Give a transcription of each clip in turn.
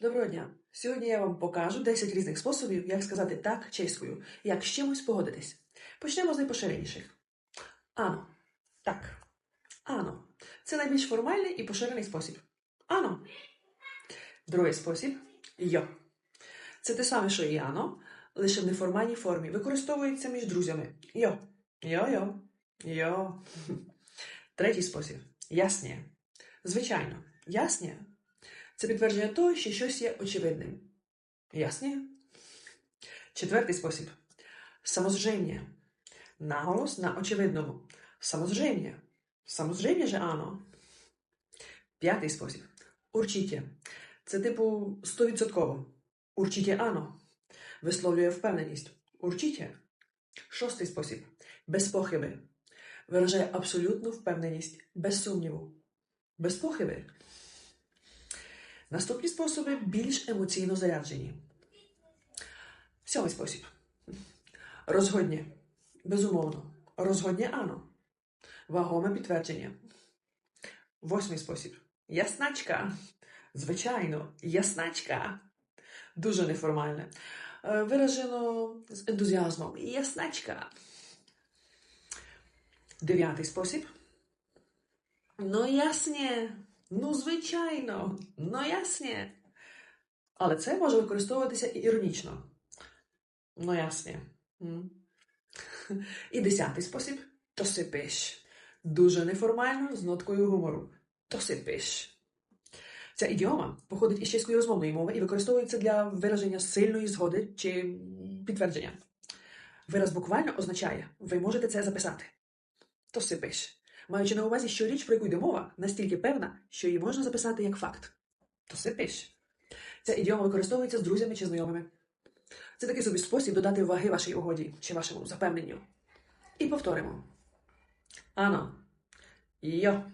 Доброго дня! Сьогодні я вам покажу 10 різних способів, як сказати так чеською, як з чимось погодитись. Почнемо з найпоширеніших. Ано. Так. Ано. Це найбільш формальний і поширений спосіб. Ано. Другий спосіб йо. Це те саме, що і ано, лише в неформальній формі. Використовується між друзями. Йо. Йо-йо. Йо. Третій спосіб ясніє. Звичайно, ясніє це підтвердження того, що щось є очевидним. Ясніє? Четвертий спосіб самозження. Наголос на очевидному. Самозження. Самозження же ано. П'ятий спосіб урчіття. Це типу стовідсотково. Урчіття ано. Висловлює впевненість. Урчіття. Шостий спосіб без похиби. Виражає абсолютну впевненість, без сумніву. Без похиби. Наступні способи більш емоційно заряджені. Сьомий спосіб. Розгоднє. Безумовно. Розгоднє ано. Вагоме підтвердження. Восьмий спосіб. Ясначка. Звичайно, ясначка. Дуже неформальне. Е, Виражено з ентузіазмом. Ясначка. Дев'ятий спосіб. Ну, ясне. Ну, звичайно, ну ясне. Але це може використовуватися і іронічно. Ну, ясне. І десятий спосіб то сипиш. Дуже неформально з ноткою гумору. То сипиш. Ця ідіома походить із чеської розмовної мови і використовується для вираження сильної згоди чи підтвердження. Вираз буквально означає, ви можете це записати. То сипиш маючи на увазі, що річ, про яку йде мова, настільки певна, що її можна записати як факт. То сипиш. Ця ідіома використовується з друзями чи знайомими. Це такий собі спосіб додати ваги вашій угоді чи вашому запевненню. І повторимо. Ано. Йо.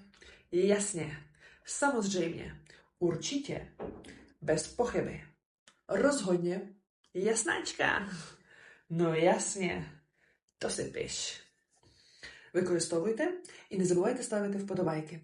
Ясне. Samozřejmě. Určitě. Без похиби. Розгодně. Ясначка. Ну ясне. То сипиш. Використовуйте і не забувайте ставити вподобайки.